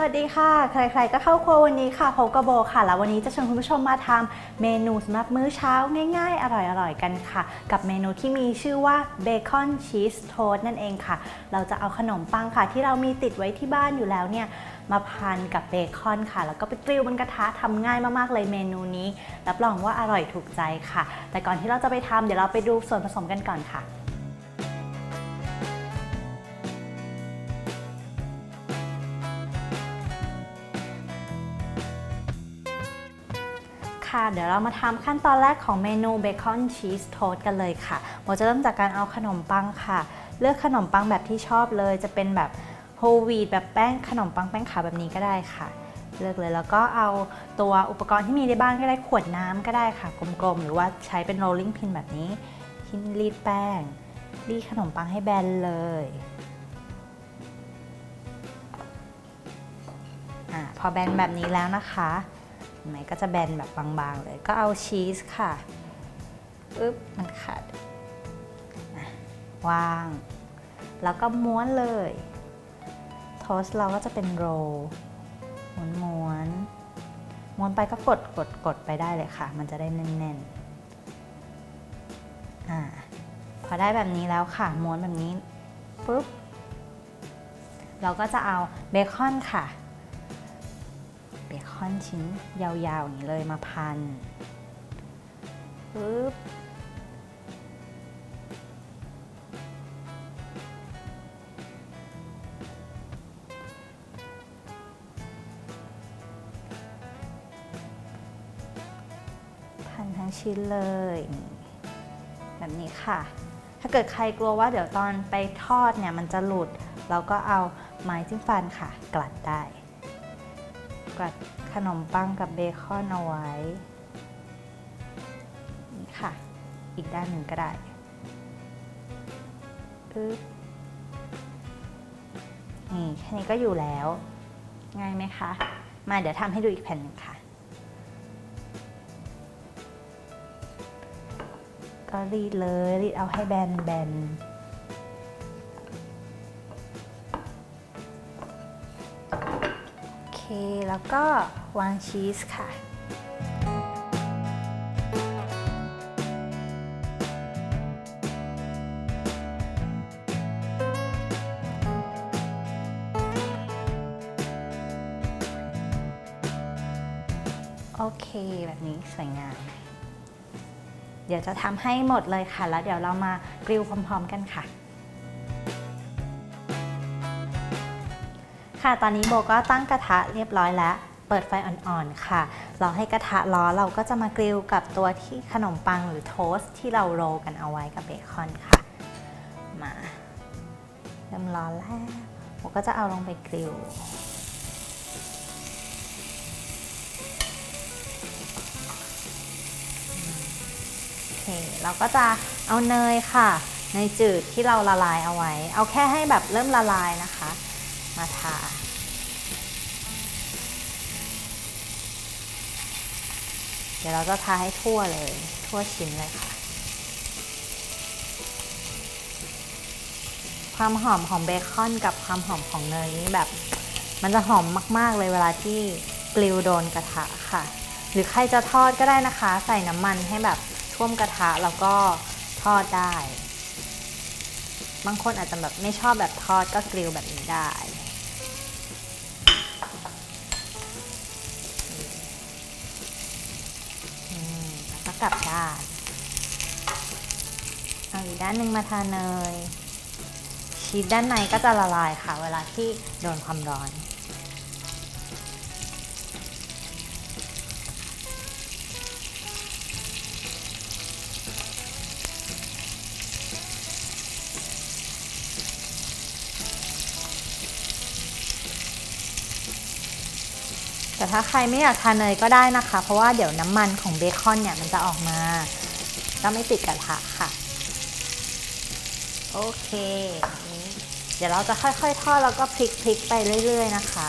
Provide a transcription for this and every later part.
วัสดีค่ะ ใครๆ ก็เข้าครัววันนี้ค่ะพบกับโบค่ะ แล้ววันนี้จะชวนคุณผู้ชมมาทำเมนูสำหรับมื้อเช้าง่ายๆ อร่อยๆ กันค่ะ กับเมนูที่มีชื่อว่าเบคอนชีสโทสนั่นเองค่ะ เราจะเอาขนมปังค่ะ ที่เรามีติดไว้ที่บ้านอยู่แล้วเนี่ยมาพันกับเบคอนค่ะ แล้วก็ไปกริลบนกระทะทำง่ายมากๆเลยเมนูนี้รับรองว่าอร่อยถูกใจค่ะ แต่ก่อนที่เราจะไปทำเดี๋ยวเราไปดูส่วนผสมกันก่อนค่ะ ค่ะ เดี๋ยวเรามาทำขั้นตอนแรกของเมนูเบคอนชีสโทสกันเลยค่ะโมจะเริ่มจากการเอาขนมปังค่ะ เลือกขนมปังแบบที่ชอบเลย จะเป็นแบบโฮลวีตแบบแป้งขนมปังแป้งขาวแบบนี้ก็ได้ค่ะ เลือกเลยแล้วก็เอาตัวอุปกรณ์ที่มีในบ้านก็ได้ขวดน้ำก็ได้ค่ะ กลมๆ หรือว่าใช้เป็นโรลลิ่งพินแบบนี้ที่รีดแป้ง รีดขนมปังให้แบนเลยอพอแบนแบบนี้แล้วนะคะ ไหมก็จะแบนแบบบางๆเลย ก็เอาชีสค่ะอึ๊บมันขาดอะวาง แล้วก็ม้วนเลย โทสต์เราก็จะเป็นโรลม้วนม้วนม้วนไปก็กดกดกดไปได้เลยค่ะ มันจะได้แน่นๆอ่าพอได้แบบนี้แล้วค่ะ ม้วนแบบนี้ปุ๊บเราก็จะเอาเบคอนค่ะ คอนชิ้นยาวๆอย่างนี้เลยมาพันปึ๊บพันทั้งชิ้นเลย แบบนี้ค่ะ ถ้าเกิดใครกลัวว่าเดี๋ยวตอนไปทอดเนี่ยมันจะหลุด เราก็เอาไม้จิ้มฟันค่ะ กลัดได้ กัดขนมปังกับเบคอนเอาไว้นี่ค่ะ อีกด้านหนึ่งก็ได้ปึ๊บนี่แค่นี้ก็อยู่แล้ว ง่ายไหมคะ มาเดี๋ยวทำให้ดูอีกแผ่นหนึ่งค่ะ ก็รีดเลยรีดเอาให้แบนแบน แล้วก็วางชีสค่ะ โอเค แบบนี้สวยงาม เดี๋ยวจะทำให้หมดเลยค่ะ แล้วเดี๋ยวเรามากริลพร้อมๆกันค่ะ ค่ะ ตอนนี้โบก็ตั้งกระทะเรียบร้อยแล้ว เปิดไฟอ่อนๆ ค่ะเราให้กระทะร้อนเราก็จะมากริลกับตัวที่ขนมปังหรือโทสต์ที่เราโรลกันเอาไว้กับเบคอนค่ะ มา เริ่มร้อนแล้วโบก็จะเอาลงไปกริลโอเคเราก็จะเอาเนยค่ะเนยจืดที่เราละลายเอาไว้ เอาแค่ให้แบบเริ่มละลายนะคะ มาทาเดี๋ยวเราจะทาให้ทั่วเลย ทั่วชิ้นเลยค่ะ ความหอมของเบคอนกับความหอมของเนยนี่แบบ มันจะหอมมาก ๆ เลยเวลาที่กลิวโดนกระทะค่ะ หรือใครจะทอดก็ได้นะคะ ใส่น้ำมันให้แบบท่วมกระทะแล้วก็ทอดได้ บางคนอาจจะแบบไม่ชอบแบบทอดก็กริลแบบนี้ได้ ก็กลับด้านเอาอีกด้านหนึ่งมาทาเนยชีสด้านในก็จะละลายค่ะ เวลาที่โดนความร้อน แต่ถ้าใครไม่อยากทานเนยก็ได้นะคะ เพราะว่าเดี๋ยวน้ำมันของเบคอนเนี่ยมันจะออกมาก็ไม่ติดกระทะค่ะ โอเค เดี๋ยวเราจะค่อยๆ ทอดแล้วก็พลิกๆไปเรื่อย ๆ นะคะ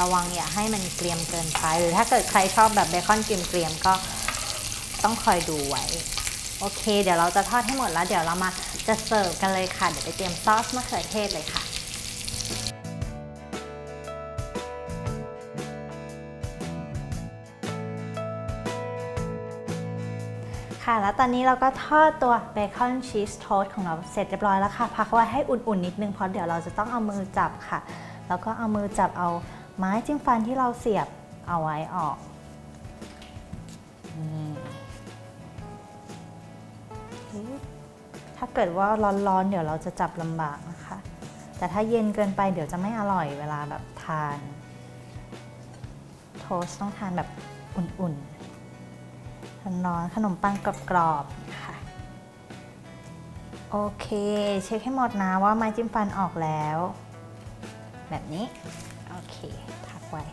ระวังอย่าให้มันเกรียมเกินไป หรือถ้าเกิดใครชอบแบบเบคอนเกรียมๆก็ต้องคอยดูไว้โอเค เดี๋ยวเราจะทอดให้หมดแล้ว เดี๋ยวเรามาจะเสิร์ฟกันเลยค่ะ เดี๋ยวไปเตรียมซอสมะเขือเทศเลยค่ะ ค่ะ แล้วตอนนี้เราก็ทอดตัวเบคอนชีสโทสต์ของเราเสร็จเรียบร้อยแล้วค่ะ พักไว้ให้อุ่นๆนิดนึงเพราะเดี๋ยวเราจะต้องเอามือจับค่ะ แล้วก็เอามือจับเอาไม้จิ้มฟันที่เราเสียบเอาไว้ออกนี่ถ้าเกิดว่าร้อนๆ เดี๋ยวเราจะจับลำบากนะคะ แต่ถ้าเย็นเกินไปเดี๋ยวจะไม่อร่อยเวลาแบบทาน โทสต์ต้องทานแบบอุ่นๆ ร้อนขนมปังกรอบๆค่ะ โอเค เช็คให้หมดนะว่าไม้จิ้มฟันออกแล้ว แบบนี้ โอเคพักไว้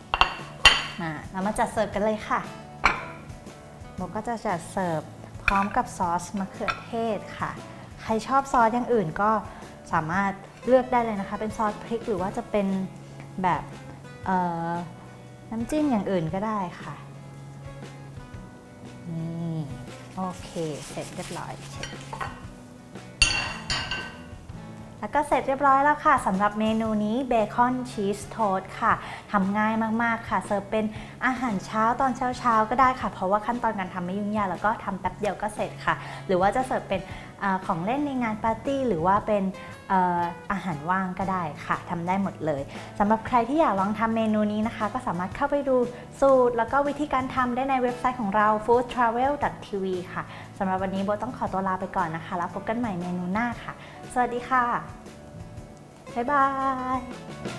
มาเรามาจัดเสิร์ฟกันเลยค่ะโบก็จะจัดเสิร์ฟพร้อมกับซอสมะเขือเทศค่ะ ใครชอบซอสอย่างอื่นก็สามารถเลือกได้เลยนะคะ เป็นซอสพริกหรือว่าจะเป็นแบบน้ำจิ้มอย่างอื่นก็ได้ค่ะ โอเค เสร็จเรียบร้อยเช็ค แล้วก็เสร็จเรียบร้อยแล้วค่ะสำหรับเมนูนี้เบคอนชีสโทสค่ะทำง่ายมากๆค่ะ เสิร์ฟเป็นอาหารเช้าตอนเช้าๆก็ได้ค่ะ เพราะว่าขั้นตอนการทำไม่ยุ่งยากแล้วก็ทำแป๊บเดียวก็เสร็จค่ะ หรือว่าจะเสิร์ฟเป็นอของเล่นในงานปาร์ตี้หรือว่าเป็นออาหารว่างก็ได้ค่ะทำได้หมดเลยสำหรับใครที่อยากลองทำเมนูนี้นะคะ ก็สามารถเข้าไปดูสูตร แล้วก็วิธีการทำได้ในเว็บไซต์ของเรา foodtravel.tv ค่ะสำหรับวันนี้โบต้องขอตัวลาไปก่อนนะคะ แล้วพบกันใหม่เมนูหน้าค่ะ สวัสดีค่ะ บ๊ายบาย